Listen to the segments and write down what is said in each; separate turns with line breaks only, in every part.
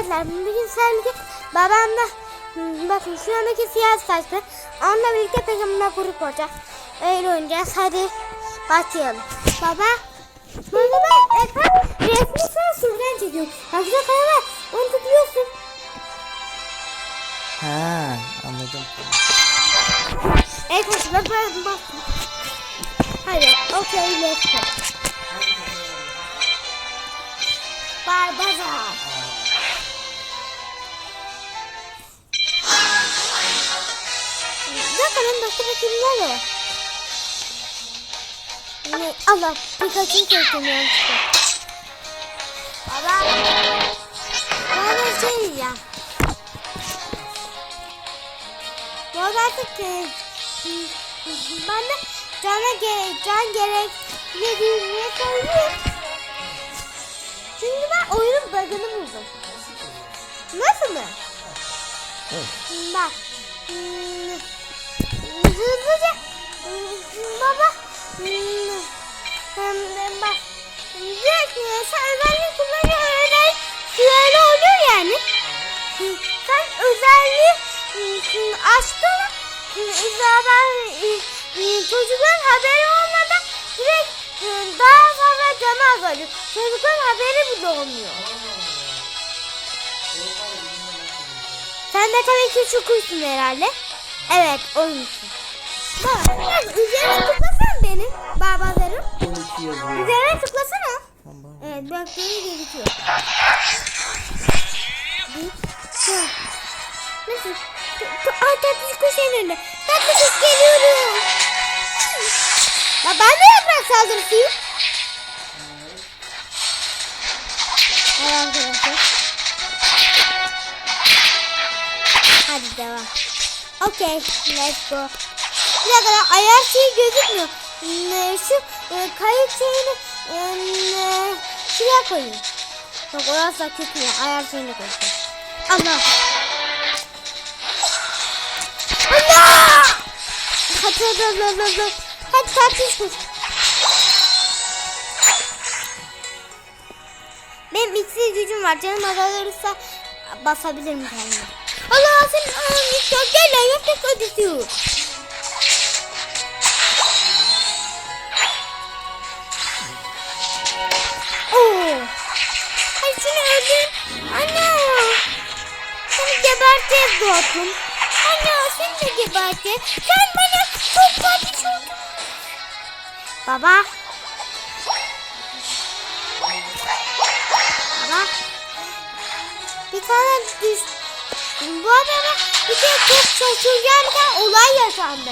Arkadaşlar bugün sevgili babamla bakın şu andaki siyah saçlı onunla birlikte peşimde grup olacak. Öyle oynayacağız. Hadi başlayalım. Baba. Baba ben ekran resmi sen şuradan çekiyorum. Hazır kaya var. Onu tutuyorsun.
Ha anladım.
Ekran bak bak bak. Hadi okey let's go. Barbara. Bakalım başka bir kimler var? Ne? Allah Pikachu'yu kestim yanlışlıkla. Baba. Bana şey diyeceğim. Bu arada artık ben de cana ge can gerek ne diye söyleyeyim. Çünkü ben oyunun bug'ını buldum. Nasıl mı?
Evet.
Bak. hmm, Hızlıca baba direkt özelliği kullanınca öyle şöyle oluyor yani. Sen özelliği hmm, açtın hmm, zaten hmm, çocukların haberi olmadan direkt hmm, daha fazla canı azalıyor. Çocukların haberi bile olmuyor. Sen de tabii ki şu kuysun herhalde. Evet oyuncusun. Bak üzerine tıklasan benim babalarım.
12 yazıyor.
Üzerine tıklasana.
Tamam.
Evet böyle gözüküyor. Nasıl? Ay tatlı kuş elinde. Tatlı kuş geliyorum. Ya ben de yaprak saldırısıyım. Hadi devam. Okey, let's go. Bir dakika ayar şeyi gözükmüyor. Hmm, Şu e, kayıt şeyini e, şuraya koyayım. Yok orası gözükmüyor. Ayar şeyini koyayım. Allah. Allah! Hadi hadi hadi hadi hadi. Kuş. Benim iksir gücüm var. Canım azalırsa basabilirim kendime. Allah senin ananı çok gel lan yaprak ödüsü. Geberteceğiz dostum. Ana seni de geberteceğiz. Sen bana çok kardeş oldun. Baba. Baba. Bir tane düş. Bu arada bir de çok şaşıracağım bir olay yaşandı.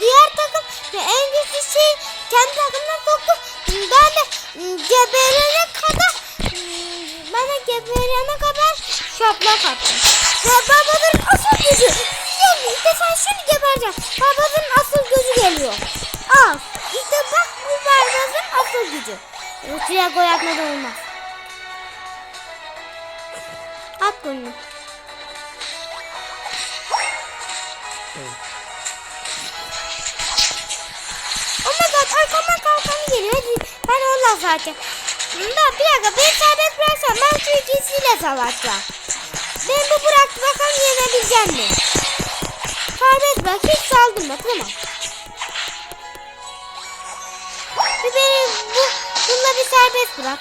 Diğer takım ve en güçlü şey kendi takımına soktu. Ben de geberene kadar ben de geberene kadar şaplak attım. Ve babaların asıl gücü. Yani işte sen şimdi gebereceksin. Babaların asıl gücü geliyor. Al. İşte bak bu babaların asıl gücü. Şuraya gol atmadan olmaz. At bunu. Oh my god arkamdan kalkanı geliyor. Hadi ben onunla zaten. Da bir dakika beni serbest bıraksan ben şu ikisiyle savaşacağım. Ben bu bıraktı bakalım yenebileceğim mi? Serbest bırak hiç saldırma tamam. Bir beni bu, bununla bir serbest bırak.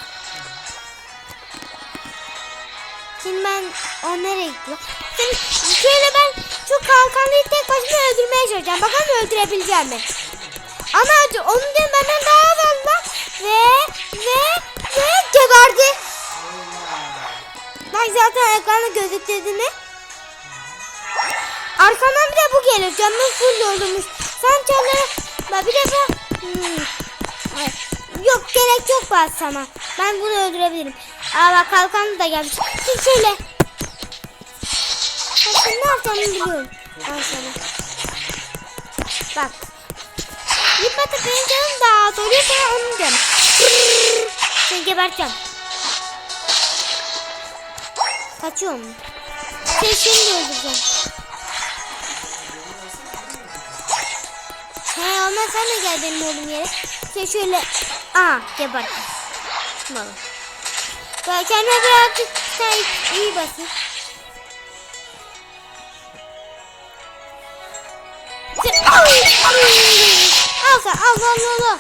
Şimdi ben o nereye gitti? Şimdi şöyle ben şu kalkanlıyı tek başına öldürmeye çalışacağım. Bakalım öldürebileceğim mi? Ama onun diye benden daha fazla ve ve ve geberdi. Bak zaten ekranda gözüktüğünü mi? Arkamdan bir de bu gelir. Canım full doldurmuş. Sen. Bak bir de bu. Hmm. Yok gerek yok bak sana. Ben bunu öldürebilirim. Aa bak kalkan da gelmiş. Şimdi şöyle. Bak şimdi ne yapacağımı biliyorum. Ben sana. Bak. Yıpratı benim canım daha az oluyor sonra onun canı. Seni geberteceğim. Kaçıyorum. Seni şimdi öldüreceğim. He olmaz sen de gel benim oğlum yere. Sen şöyle. Aa geberttim. Tamam. Ben kendime birazcık bir tane iyi basayım. Sen-! Ay! Al sen al al al al.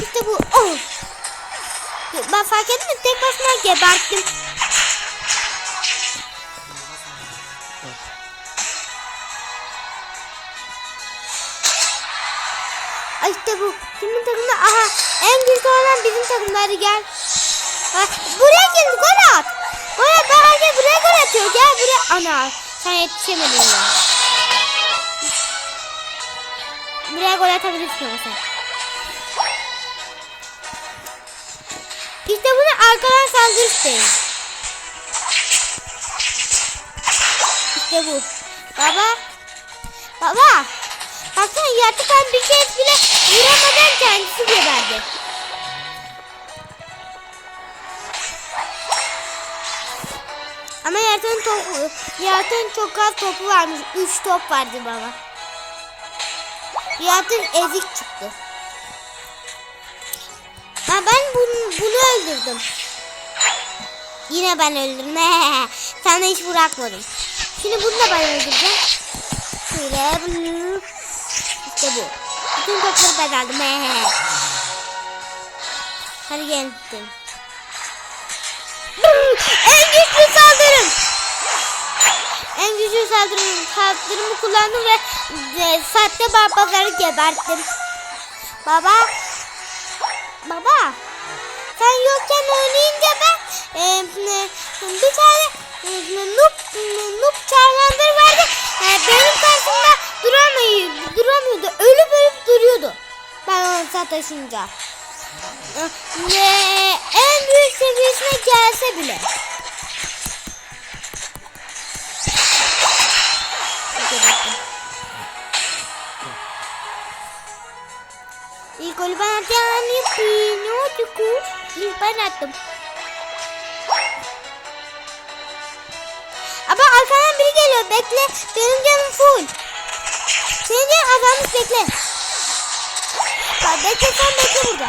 İşte bu. Oh. Ben fark ettim? Tek başıma geberttim. İşte bu. Kimin takımda? Aha en güçlü olan bizim takımda. Hadi gel. Bak, buraya gel gol at. Gol at. Bak herkes buraya gol atıyor. Gel buraya. Ana sen yetişemedin ya. Buraya gol atabilirsin ama sen. İşte bunu arkadan saldırı isteyin. İşte bu. Baba. Baba. Baksana yaratıklar bir kez bile vuramadan kendisi geberdi. Ama yaratığın topu, yaratığın çok az topu varmış. Üç top vardı baba. Yaratığın ezik çıktı. Ha ben bunu, bunu öldürdüm. Yine ben öldürdüm. Sana hiç bırakmadım. Şimdi bunu da ben öldüreceğim. Şöyle. İşte bu. Bütün topları ben aldım. Hadi gelin. En güçlü saldırım. En güçlü saldırım, saldırımı kullandım ve e, sahte barbarları geberttim. Baba. Baba. Sen yokken oynayınca ben e, e, bir tane e, noob, noob Charmander vardı. E, benim karşımda duramıyor, duramıyordu. Ölüp ölüp duruyordu. Ben onu sataşınca. Ve en büyük seviyesine gelse bile. İlk golü ben. Yuppi. Ne oldu kuş? İlk ben attım. Ama arkadan biri geliyor. Bekle. Benim canım full. Canın azalmış bekle. Bak bekle sen bekle burada.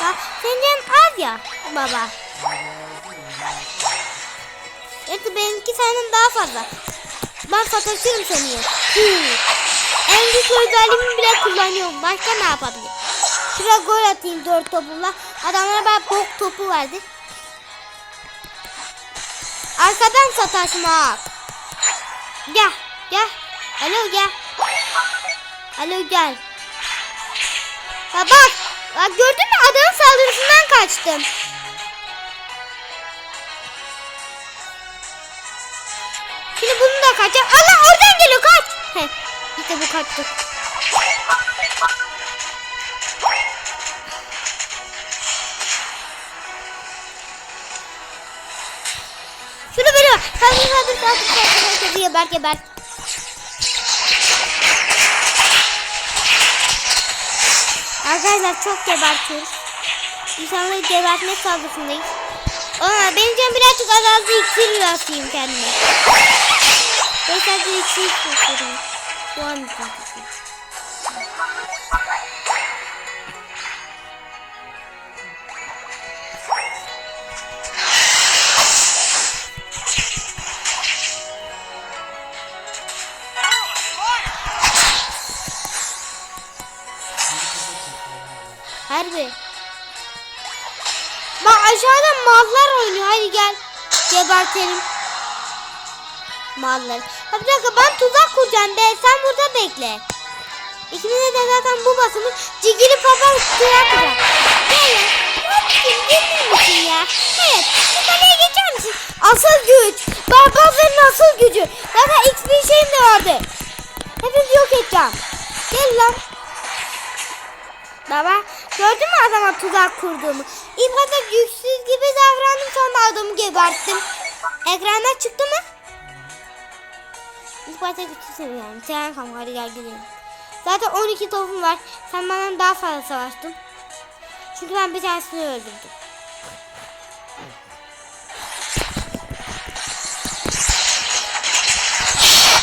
Bak senin az ya baba. Evet benimki senden daha fazla. Ben sataşırım seni. En güçlü özelliğimi bile kullanıyorum. Başka ne yapabilirim? Şuraya gol atayım dört topumla. Adamlara ben bok topu verdi. Arkadan sataşmak. Gel. Gel. Alo gel. Alo gel. Ha bak. Gördün mü adamın saldırısından kaçtım. Şimdi bunu da kaçacağım. Allah oradan geliyor kaç. Heh, işte bu kaçtı. Şunu böyle bak. Saldır saldır saldır saldır. Herkesi geber geber. Arkadaşlar çok gebertiyoruz. İnsanları gebertme saldırısındayız. Ama benim birazcık azaldı. İksir atayım kendime. Ben sadece iksir istiyorum. Şu an için. Bak aşağıda mallar oynuyor. Hadi gel. Gebertelim. Mallar. Ha bir dakika ben tuzak kuracağım be. Sen burada bekle. İkimize de zaten bu basımı cigili papa tuzak kuracak. Gel ya. Ne yapayım? Gelir misin ya? Evet. Şu kaleye geçer misin? Asıl güç. Barbazların asıl gücü. Zaten XP şeyim de vardı. Hepinizi yok edeceğim. Gel lan. Baba gördün mü adama tuzak kurduğumu? İlk başta güçsüz gibi davrandım sonra adamı geberttim. Ekranda çıktı mı? İlk başta güçsüzsün yani. Sen kanka hadi gel gidelim. Zaten 12 topum var. Sen benden daha fazla savaştın. Çünkü ben bir tanesini öldürdüm.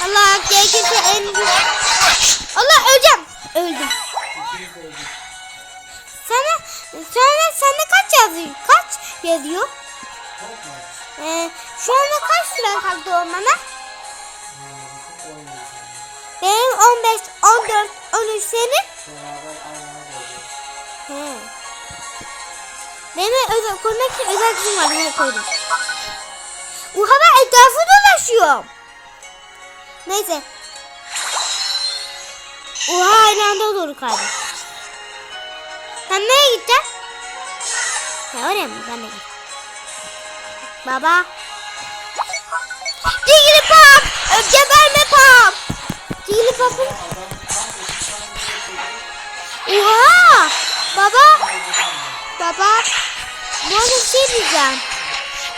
Allah gerekirse en Allah öleceğim. Öldüm. Sana, sana kaç yazıyor? Kaç yazıyor? Ee, şu anda kaç süren kaldı olmana? Benim 15, 14, 13 senin? He. Benim özel, korumak için özel gücüm var. Ne koydum? Oha ben etrafı dolaşıyorum. Neyse. Oha aynı anda doğru kaydı. Sen nereye gideceksin? Ha oraya mı? Ben de gideyim. Baba. Pop. Geberme pop. Digili pop'un. Oha. Baba. Baba. Bu arada şey diyeceğim.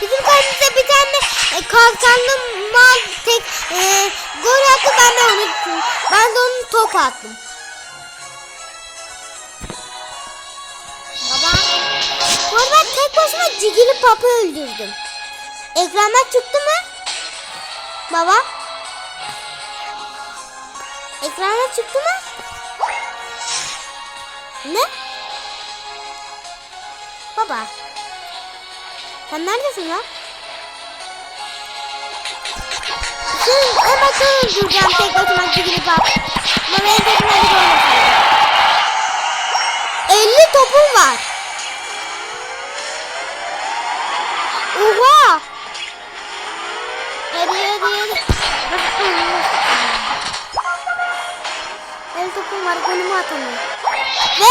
Bizim kalbimize bir tane e, kalkanlı mal tek e, gol attı ben de onu ben de onu top attım. Ben tek başıma Cigili Pap'ı öldürdüm. Ekrana çıktı mı? Baba. Ekrana çıktı mı? Ne? Baba. Sen neredesin lan? Sen hemen sen öldüreceğim tek başıma Cigili Pap. Ama benim bir olmasaydı. 50 topum var. Oha! Hadi hadi hadi. El topum var golümü atamıyorum. Ve!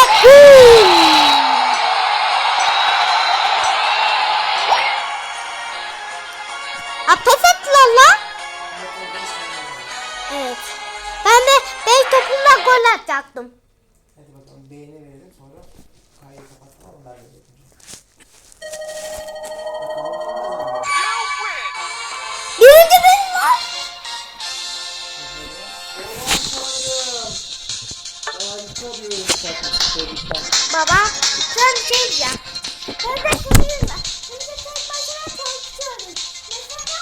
Ha pes ettiler lan. Evet. Ben de beş topumla gol atacaktım. Baba sen bir şey diyeceğim. Ben de söyleyeyim mi? Şimdi tek başına çalışıyorum. Mesela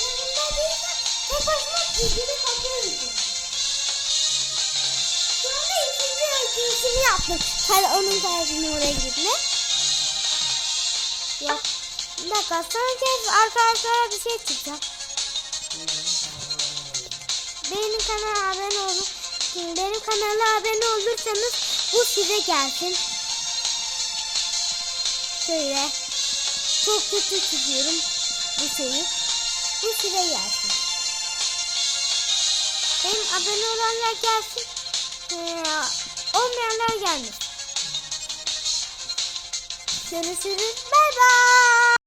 yanımda değilse tek başıma bilgili kapıyorum. Sonra ikinci ölçüsünü yaptım. Hadi onun kalbini oraya gitme. Yok. Bir dakika son kez arkadaşlara bir şey çıkacak. Benim kanala abone olun. Benim kanala abone olursanız bu size gelsin. Şöyle. Çok kötü çiziyorum bu şeyi. Bu size gelsin. Benim abone olanlar gelsin. Ee, olmayanlar gelmesin. Görüşürüz. Bay bay.